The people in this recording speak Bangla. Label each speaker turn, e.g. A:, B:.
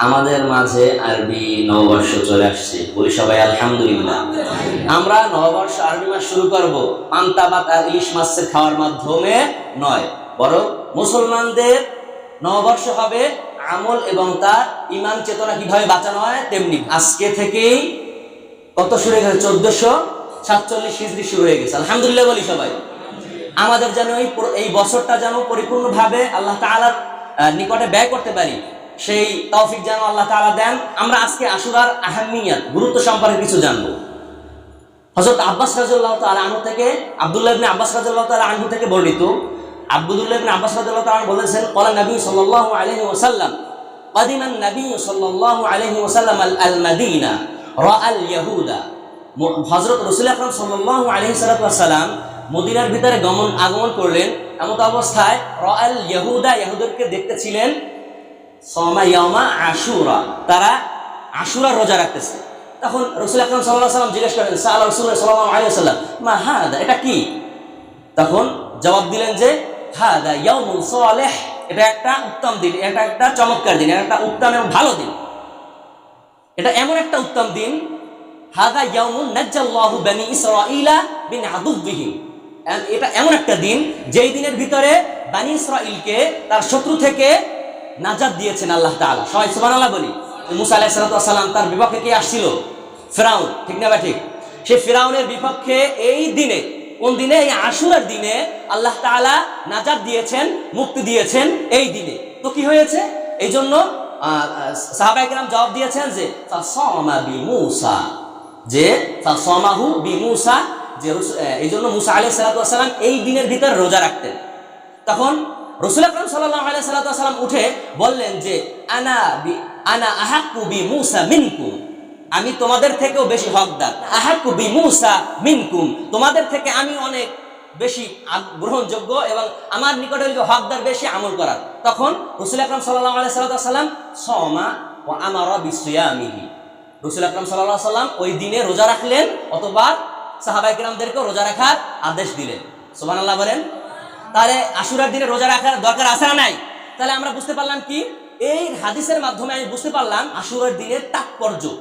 A: আমাদের মাঝে আরবি নববর্ষ চলে আসছে। বলি সবাই আলহামদুলিল্লাহ। আমরা নববর্ষ আরবি মাস শুরু করব। পান্তা ভাত আর ইলিশ মাছের খাওয়ার মাধ্যমে নয় বরং মুসলমানদের নববর্ষ হবে আমল এবং তার ইমান চেতনা কীভাবে বাঁচানো হয় তেমনি। আজকে থেকেই কত শুরু হয়ে গেছে? চোদ্দশো সাতচল্লিশ হিজড়ি শুরু হয়ে গেছে। আলহামদুলিল্লাহ বলি সবাই। আমাদের যেন এই বছরটা যেন পরিপূর্ণভাবে আল্লাহ তাআলার আহ, নিকটে ব্যয় করতে পারি। সেই তৌফিক যেন আল্লাহ তাআলা দেন আমরা আজকে আশুরার আহমিয়াত গুরুত্ব সম্পর্কে কিছু জানবো হযরত আব্বাস রাদিয়াল্লাহু তাআলা আনহু থেকে আব্দুল্লাহ ইবনে আব্বাস রাদিয়াল্লাহু তাআলা আনহু থেকে বর্ণিত আব্দুল্লাহ ইবনে আব্বাস রাদিয়াল্লাহু তাআলা বলেছেন ক্বালা নবী সাল্লাল্লাহু আলাইহি ওয়াসাল্লাম قدم النبي صلى الله عليه وسلم المدينة رأى اليهود হযরত রাসূল আকরাম সাল্লাল্লাহু আলাইহি সাল্লাম মদিনার ভিতরে গমন আগমন করলেন এমত অবস্থায় রাআল ইয়াহুদা ইয়াহুদকে দেখতেছিলেন সমা ইয়ামা আশুরা। তারা আশুরা রোজা রাখতেছে। তখন রসুল আকরাম সাল্লাম জিজ্ঞেস করেন সাল রসুল সাল্লাহ আলী সাল্লাম মা হাদা? এটা কি? তখন জবাব দিলেন যে, হাদা ইয়াউমুল সালেহ। এটা একটা উত্তম দিন, এটা একটা চমৎকার দিন, এটা একটা উত্তম এবং ভালো দিন। এটা এমন একটা উত্তম দিন, হাদা ইয়াউমুন নাজ্জাল্লাহু বানি ইসরাঈলা বিন আদুবিহিম এটা এমন একটা দিন, যেই দিনের ভিতরে বানি ইসরাঈলকে তার শত্রু থেকে নাজাত দিয়েছেন আল্লাহ তাআলা। সবাই সুবহানাল্লাহ বলি। মুসা আলাইহিস সালাম তার বিপক্ষে কে আসছিল? ফেরাউন, ঠিক না ঠিক? সে ফেরাউনের বিপক্ষে এই দিনে, কোন দিনে? এই আশুরার দিনে আল্লাহ তাআলা নাজাদ দিয়েছেন, মুক্তি দিয়েছেন এই দিনে। তো কি হয়েছে? এই জন্য সাহাবাইকেরাম জবাব দিয়েছেন যে মুসা যে, ফাসমাহু বি যে এই জন্য মুসা আলাইহিস সালাম এই দিনের ভিতর রোজা রাখতেন। তখন রসুল আকরাম সাল্লাল্লাহু আলাইহি সাল্লাম উঠে বললেন যে, আনা আনা আহাক্কু বি মুসা মিনকুম আমি তোমাদের থেকেও বেশি হকদার। আহাক্কু বি মুসা মিনকুম। তোমাদের থেকে আমি অনেক বেশি গ্রহণযোগ্য এবং আমার নিকটে হকদার বেশি আমল করার। তখন রসুল আকরাম সাল্লাল্লাহু আলাইহি সাল্লাম সমা ও আমারা বিসিয়ামিহি। রসুল আকরাম সাল্লাল্লাহু সাল্লাম ওই দিনে রোজা রাখলেন, অথবা সাহাবাই কিরামদেরকেও রোজা রাখার আদেশ দিলেন। সুবহানাল্লাহ বলেন তাহলে আশুরার দিনে রোজা রাখার দরকার আছে না নাই? তাহলে আমরা বুঝতে পারলাম কি? এই হাদিসের মাধ্যমে আমি বুঝতে পারলাম আশুরার দিনের তাৎপর্য।